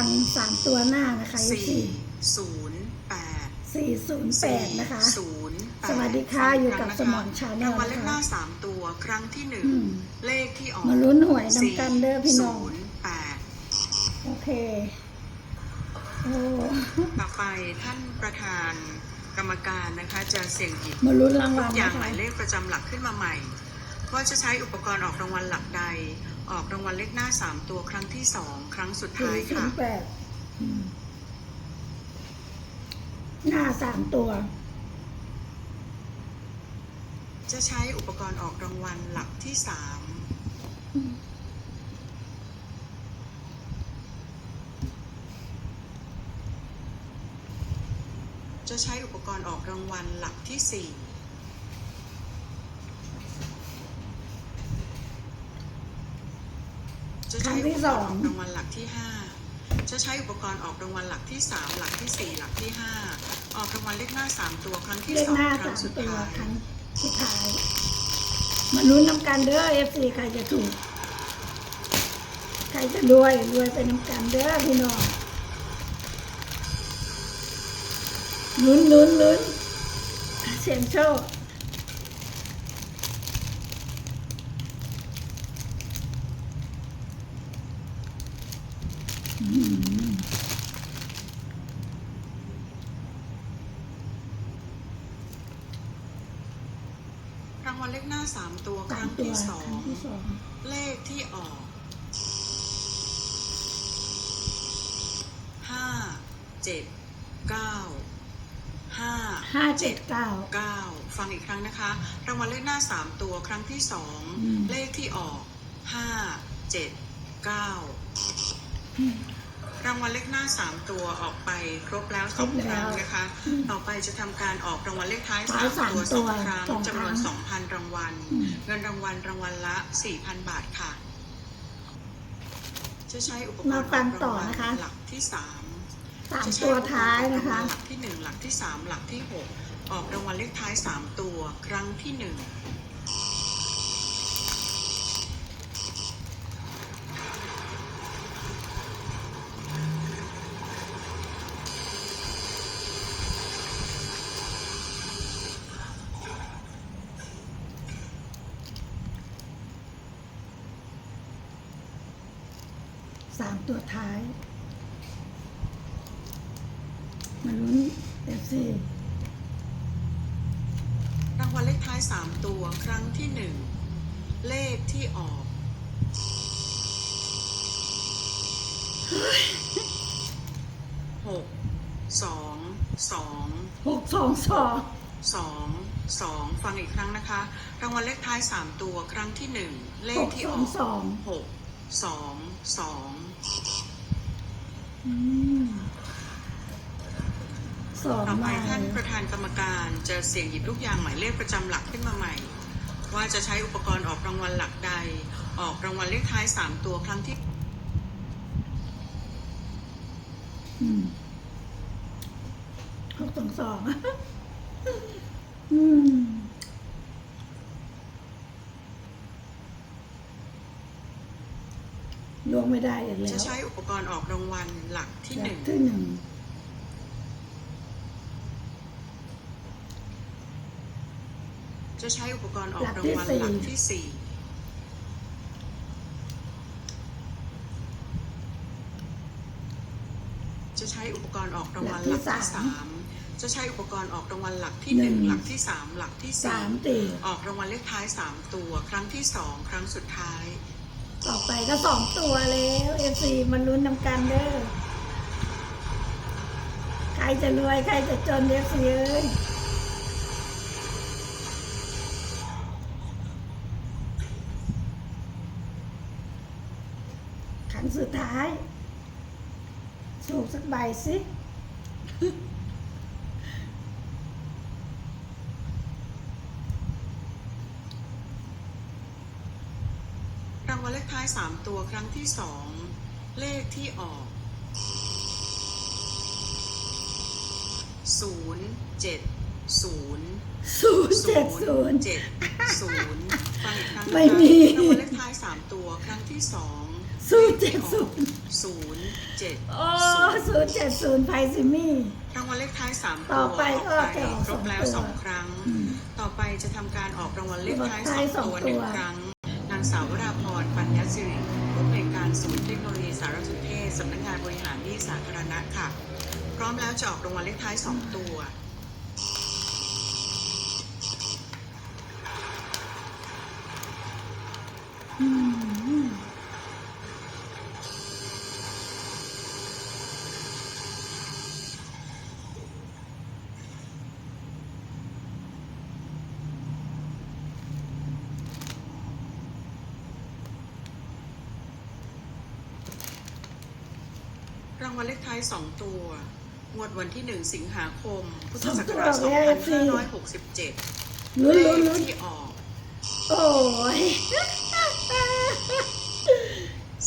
ฟังสามตัวหน้านะคะสี่สี่ศูนย์แปดสี่ศูนย์แปดนะคะศูนย์แปสวัสดีค่ะอยู่กับสมอนชาแนลรางวัลเลขนะคะหน้าสามตัวครั้งที่หนึ่งอืมเลขที่ออกมาลุ้นหวยน้ำกันเด้อพี่น้องศูนย์แปดโอเคโอ้ต่อไปท่านประธานกรรมการนะคะ จะเสี่ยงหยิบมาลุ้นรางทุวัลกอย่านะงหคะมายเลขประจำหลักขึ้นมาใหม่ ว่าจะใช้อุปกรณ์ออกรางวัลหลักใด ออกรางวัลเลขหน้าสามตัวครั้งที่สองครั้งสุดสี่ท้ายศูค่ะนย์แปดอืมหน้าสามตัว จะใช้อุปกรณ์ออกรางวัลหลักที่สามอืมจะใช้อุปกรณ์ออกรางวัลหลักที่สี่จะ ใช้อุปกรณ์ออกรางวัลหลักที่ห้าจะใช้อุปกรณ์ออกรางวัลหลักที่สามหลักที่สี่หลักที่ห้าออกรางวัลเลขหน้าสามตัวครั้งที่เลขสองหน้าครั้สางมสุดตัวท้ายครั้งสุดท้ายมาลุ้นน้ำกันเด้อเอฟซีใครจะถูก ใครจะรวยรวยไปน้ำกันเด้อพี่น้องลุ้นลุ้นลุ้นเสียงโชค รางวัลเลขหน้าสามตัวครั้งที่สอง เลขที่ออก ห้า เจ็ด เก้า ห้า ห้าเจ็ดเก้า เก้า ฟังอีกครั้งนะคะ รางวัลเลขหน้าสามตัวครั้งที่สอง เลขที่ออก ห้า เจ็ด เก้า รางวัลเลขหน้าสามตัวออกไปครบแล้วคสรอบงแล้วครั้งนะคะอืมต่อไปจะทำการออกรางวัลเลขท้ายท้ายสามตัวสามตัสอวงครั้งสองครั้งจำนวนสองพันรางวัลอืมเงินรางวัลรางวัลละสี่พันบาทค่ะ จะใช้อุปกรณ์มาฟังต่อนะคะหลักที่สามสามตัวท้ายนะคะหลักที่หนึ่งหลักที่สามหลักที่หกออกรางวัลเลขท้ายสามตัว ครั้งที่หนึ่ง สามตัวท้าย มาลุ้นเอฟซีรางวัลเลขท้ายสามตัวครั้งที่หนึ่งเลขที่ออกหกสองสองหกสองสองสองสองฟังอีกครั้งนะคะ รางวัลเลขท้ายสามตัวครั้งที่หนึ่งเลหขกที่สออองกสองหกสองสองอืม สองต่อไปมาท่านประธานกรรมการจะเสี่ยงหยิบลูกยางหมายเลขประจำหลักขึ้นมาใหม่ ว่าจะใช้อุปกรณ์ออกรางวัลหลักใด ออกรางวัลเลขท้ายสามตัวครั้งที่อืมหกสองสองอืม ลวงไม่ได้อีกแล้วจะใช้อุปกรณ์ออกรางวัลหลักที่หนึ่งที่หนึ่งจะใช้อุปกรณ์ออกรางวัลหลักที่สี่จะใช้อุปกรณ์ออกรางวัลหลักที่สามจะใช้อุปกรณ์ออกรางวัลหลักที่หนึ่งหลักที่สามหลักที่สาสี่มตีออกรางวัลเลขท้ายสามตัว ครั้งที่สองครั้งสุดท้าย ต่อไปก็สองตัวแล้วเอฟซีมันลุ้นนำกันเด้อ ใครจะรวย ใครจะจนเอฟซีเอ้ยครั้งสุดท้าย สูกสักใบสิ รางวัลเลขท้าย สามตัวครั้งที่สองเลขที่ออกศูนย์เจ็ดศูนย์ศูนย์เจ็ดศูนย์เจ็ดศูนย์ฟังอีกครั้งไม่มีรางวัลเลขท้ายสามตัวครั้งที่สองศูนย์เจ็ดศูนย์ศูนย์เจ็ดโอ้ศูนย์เจ็ดศูนย์ไพซิมี่รางวัลเลขท้ายสามตัวต่อไปก็ออกจะออกครบแล้วสองครั้ง ต่อไปจะทำการออกรางวัลเลขท้ายสองตัวหนึ่งครั้งางสาววราพรปัญญาสิริผู้อำนวยการศูนย์เทคโนโลยีสารสนเทศสำนักงานบริหารหนี้สาธารณะค่ะ พร้อมแล้วจะออกรางวัลเลขท้ายสองตัวอืม รางวัลเลขท้ายสองตัว งวดวันที่หนึ่งสิงหาคม พุทธสองศักตัวราชแล้วสิ2567ลุ้นเลลุ้นขลุ้นที่ออก โอ้ย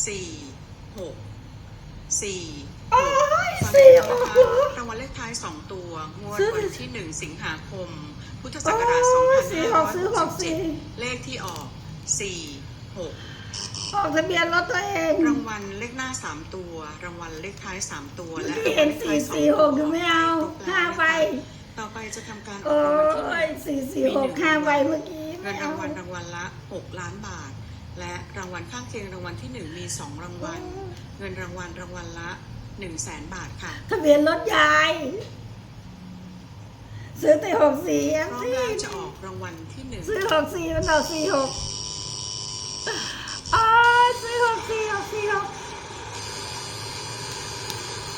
สี่หกสี่โอ้ยฟังสี่นะหกคะรางวัลเลขท้ายสองตัว งวดวันที่หนึ่งสิงหาคม พุทธศักราชโอ้ยสี่หกซื้อหกสี่2567เลขที่ออกสี่หก ออกทะเบียนรถตัวเองรางวัลเลขหน้าสามตัว รางวัลเลขท้ายสามตัวและที่เห็นสี่สี่หกดูไม่เอาห้าใบต่อไปจะทำการอโอ้อกรางวัลที่หนึ่ยงสี่สี่หกห้าใบเมื่อกี้เงิไม่นเอารางวัลรางวัลละ6ล้านบาท และรางวัลข้างเคียงรางวัลที่1มี2รางวัล เงินรางวัลรางวัลละ1 0 0 0 0แสนบาทค่ะ ทะเบียนรถยายซื้อแต่หกสี่เอ็มพร้อมที่แล้วจะออกรางวัลที่ซื้อหกสี่มันออกสี่หกอ๋อ ซื้อหกสี่หกสี่หก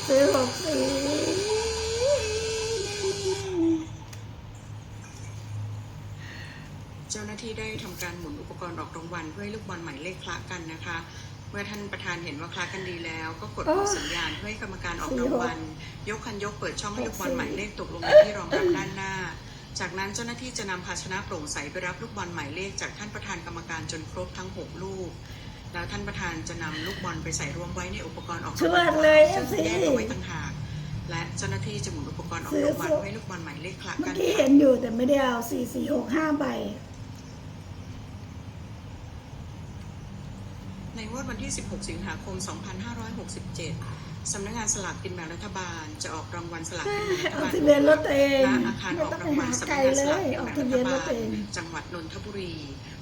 ซื้อหกสี่เจ้าหน้าที่ได้ทำการหมุนอุปกรณ์ออกรางวัลเพื่อให้ลูกบอลหมายเลขคละกันนะคะ เมื่อท่านประธานเห็นว่าคละกันดีแล้ว ก็กดออกสัญญาณเพื่อให้กรรมการออกรางวัลยกคันยกเปิดช่องให้ลูกบอลหมายเลขตกลงในที่รองรับด้านหน้าจากนั้นเจ้าหน้าที่จะนำภาชนะโปร่งใสไปรับลูกบอลหมายเลขจากท่านประธานกรรมการจนครบทั้ง 6 ลูก แล้วท่านประธานจะนำลูกบอลไปใส่รวมไว้ในอุปกรณ์ออกชรางววัลดเลยเอซึ่ฟงซีแยกเอาไว้ต่างหากและเจ้าหน้าที่จะหมุนอุปกรณ์ออกรางวัลซื้อให้ลูกบอลหมายเลขคละเมื่กัอนกี้เห็นอยู่แต่ไม่ได้เอาสี่สี่หกห้าใบ ในงวดวันที่ 16 สิงหาคม 2567 สำนักงานสลากกินแบ่งรัฐบาลจะออกรางวัลสลากกินแบ่งรัฐเอาบาลทะเบียนรถตัวเองณอาคารไม่ออกต้องไปรางวัลหาสำไกลนักงานเลสลากยกินออกแบ่งทะรัเบียฐนรถบาตัวลเอง จังหวัดนนทบุรี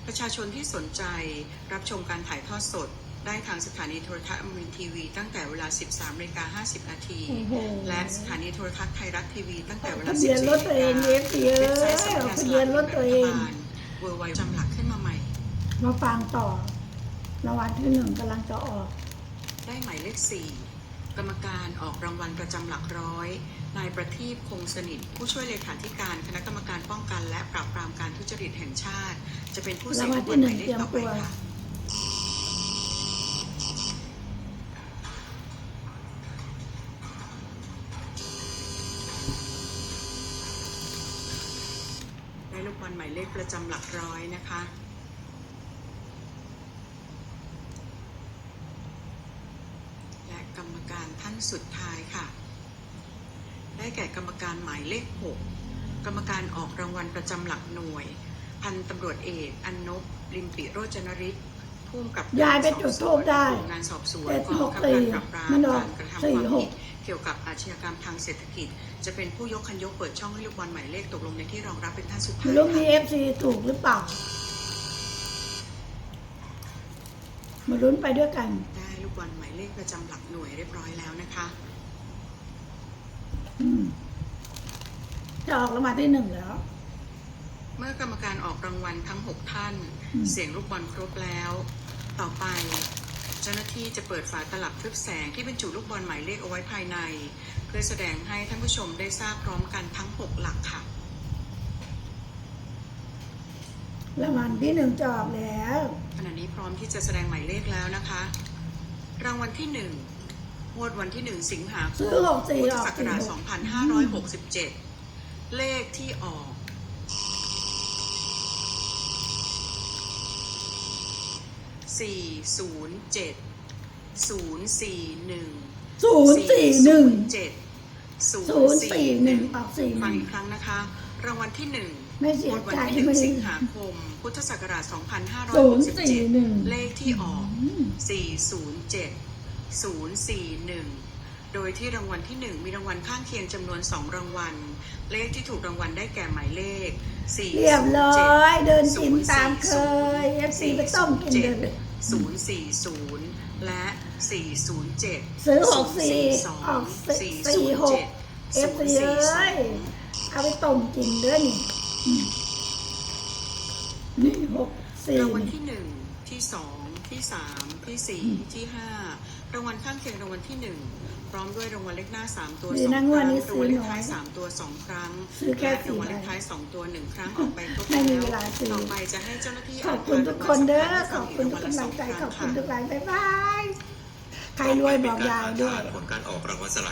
ประชาชนที่สนใจรับชมการถ่ายทอดสด ได้ทางสถานีโทรทัศน์อมรินทร์ทีวี ตั้งแต่เวลา 13นาฬิกา50 นาทีโอ้โหและสถานีโทรทัศน์ไทยรัฐทีวี ตั้งแต่เวลาทะเบียนรถตัวเอง14เอฟซีเอ้เว็บไซยต์สำนักงานทะสเบีลายนกินรถแบ่งตัวรัเอฐงบาลเวอร์ไวจำหลักขึ้นมาใหม่ มาฟังต่อรางวัลที่หนึ่งกำลังจะออก ได้หมายเลข4กรรมการออกรางวัลประจำหลักร้อย นายประทีปคงสนิท ผู้ช่วยเลขาธิการคณะกรรมการป้องกันและปราบปรามการทุจริตแห่งชาติ จะเป็นผู้เสียงรางวัลลูกที่บอหมางยเลขต่อไปค่ะได้ลูกบอลหมายเลขประจำหลักร้อยนะคะและกรรมการท่านสุดท้ายค่ะ ได้แก่กรรมการหมายเลข 6 กรรมการออกรางวัลประจำหลักหน่วย พันตำรวจเอกอันนบลิมปิโรจนริศผู้กำกับยายไปจุดธูปได้กรมงานสอบสวนแต่กองหบักงคับสี่การปราบปรามมันออกการกระทำสี่ความหผิกดเกี่ยวกับอาชญากรรมทางเศรษฐกิจ จะเป็นผู้ยกคันยกเปิดช่องให้ลูกบอลหมายเลขตกลงในที่รองรับเป็นท่านสุดท้ายไม่รู้มีค่ะเอฟซีถูกหรือเปล่ามาลุ้นไปด้วยกัน ได้ลูกบอลหมายเลขประจำหลักหน่วยเรียบร้อยแล้วนะคะอืม จะออกรางวัลที่หนึ่งแล้ว เมื่อกรรมการออกรางวัลทั้ง 6 ท่าน อืม เสียงลูกบอลครบแล้ว ต่อไป เจ้าหน้าที่จะเปิดฝาตลับทึบแสงที่บรรจุลูกบอลหมายเลขเอาไว้ภายใน เพื่อแสดงให้ท่านผู้ชมได้ทราบพร้อมกันทั้ง 6 หลักค่ะ รางวัลที่หนึ่งจะออกแล้ว ขณะนี้พร้อมที่จะแสดงหมายเลขแล้วนะคะ รางวัลที่1ง วดวันที่ 1 สิงหาคซื้มอหกสี่พุทธออกศักสี่ราชหก2567 เลขที่ออกสี่ศูนย์เจ็ดศูนย์สี่หนึ่งศูนย์สี่หนึ่งเจ็ดศูศูนนย์ย์สี่สี่หหนึ่นึ่งงออกสี่หฟังนึ่ง อีกครั้งนะคะ รางวัลที่หนึ่งไม่เสีงยวดวันใจที่หนึ่งไม่สิงหาคม พุทธศักราช ศูนย์สี่หนึ่ง 2567 เลขที่ออก 407 041 โดยที่รางวัลที่ 1 มีรางวัลข้างเคียงจำนวน 2 รางวัล เลขที่ถูกรางวัลได้แก่หมายเลข4เรียบร้อยเดินกินตามเคยเอฟซีไปต้มกินเลย040 และ 407 ซื้อหกสี่ออกสี่สี่หก407เอฟซีเอ้ยเอาไปต้มกินเด้อนี่อืมนี่หกสี่รางวัลที่หนึ่งที่สอง ที่สามที่สี่ที่ห้ารางวัลข้างเคียงรางวัลที่หนึ่งพร้อมด้วยรางวัลเลขหน้าสามตัวดีสองนะคงวดรั้งนี้รางซื้อวัลเลขน้อยท้ายสามตัวสองครั้งซื้อแค่และสี่รางวัลใบเลขท้ายสองตัวหนึ่งครั้งออกไปครบไม่มีแล้วเวลาซื้อต่อไปจะให้เจ้าหน้าที่ขอบคุณทุกคนเด้อขอบคุณทุกรางกำวัลัลงใจสำคัญขอบคุณค่ะทุกไลน์บ๊ายบายใครรวยบอกยายด้วยผลการออกรางวัลสลาก